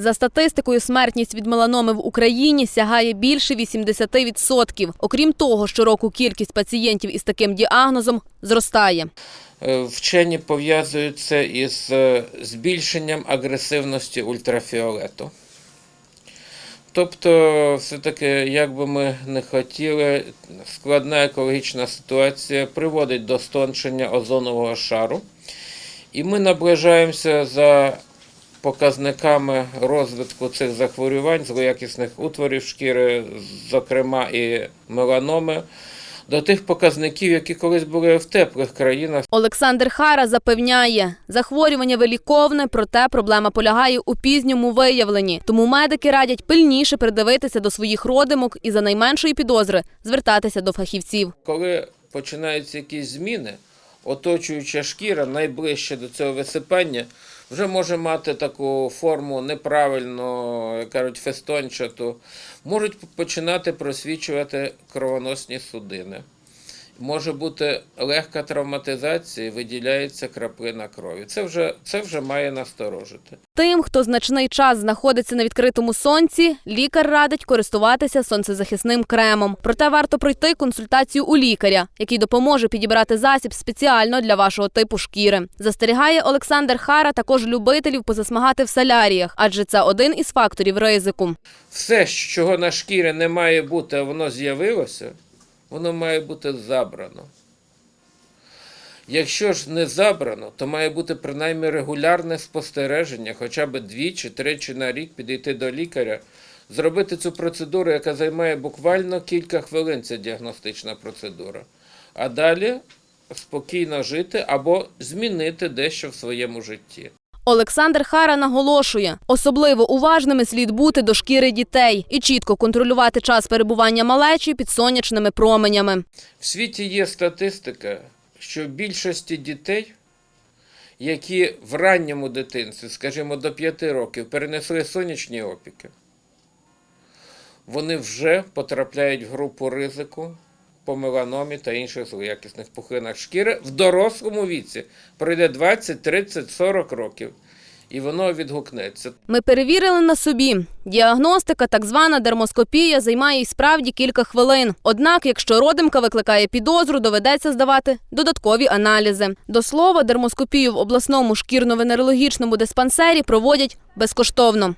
За статистикою, смертність від меланоми в Україні сягає більше 80%. Окрім того, щороку кількість пацієнтів із таким діагнозом зростає. Е, Вчені пов'язують це із е, збільшенням агресивності ультрафіолету. Тобто, все-таки, як би ми не хотіли, складна екологічна ситуація приводить до стончення озонового шару. І ми наближаємося за показниками розвитку цих захворювань, злоякісних утворів шкіри, зокрема і меланоми, до тих показників, які колись були в теплих країнах. Олександр Хара запевняє, захворювання виліковне, проте проблема полягає у пізньому виявленні. Тому медики радять пильніше придивитися до своїх родимок і за найменшої підозри звертатися до фахівців. Коли починаються якісь зміни, оточуюча шкіра найближче до цього висипання вже може мати таку форму неправильно, як кажуть, фестончату, можуть починати просвічувати кровоносні судини. Може бути легка травматизація, і виділяється краплина крові. Це вже, це вже має насторожити. Тим, хто значний час знаходиться на відкритому сонці, лікар радить користуватися сонцезахисним кремом. Проте варто пройти консультацію у лікаря, який допоможе підібрати засіб спеціально для вашого типу шкіри. Застерігає Олександр Хара також любителів позасмагати в соляріях, адже це один із факторів ризику. Все, чого на шкірі не має бути, воно з'явилося, воно має бути забрано. Якщо ж не забрано, то має бути принаймні регулярне спостереження, хоча б двічі, тричі на рік підійти до лікаря, зробити цю процедуру, яка займає буквально кілька хвилин, це діагностична процедура. А далі спокійно жити або змінити дещо в своєму житті. Олександр Хара наголошує, особливо уважними слід бути до шкіри дітей і чітко контролювати час перебування малечі під сонячними променями. В світі є статистика, що більшості дітей, які в ранньому дитинстві, скажімо, до 5 років, перенесли сонячні опіки, вони вже потрапляють в групу ризику по меланомі та інших злоякісних пухлинах шкіри в дорослому віці. Пройде 20, 30, 40 років, і воно відгукнеться. Ми перевірили на собі. Діагностика, так звана дермоскопія, займає й справді кілька хвилин. Однак, якщо родимка викликає підозру, доведеться здавати додаткові аналізи. До слова, дермоскопію в обласному шкірно-венерологічному диспансері проводять безкоштовно.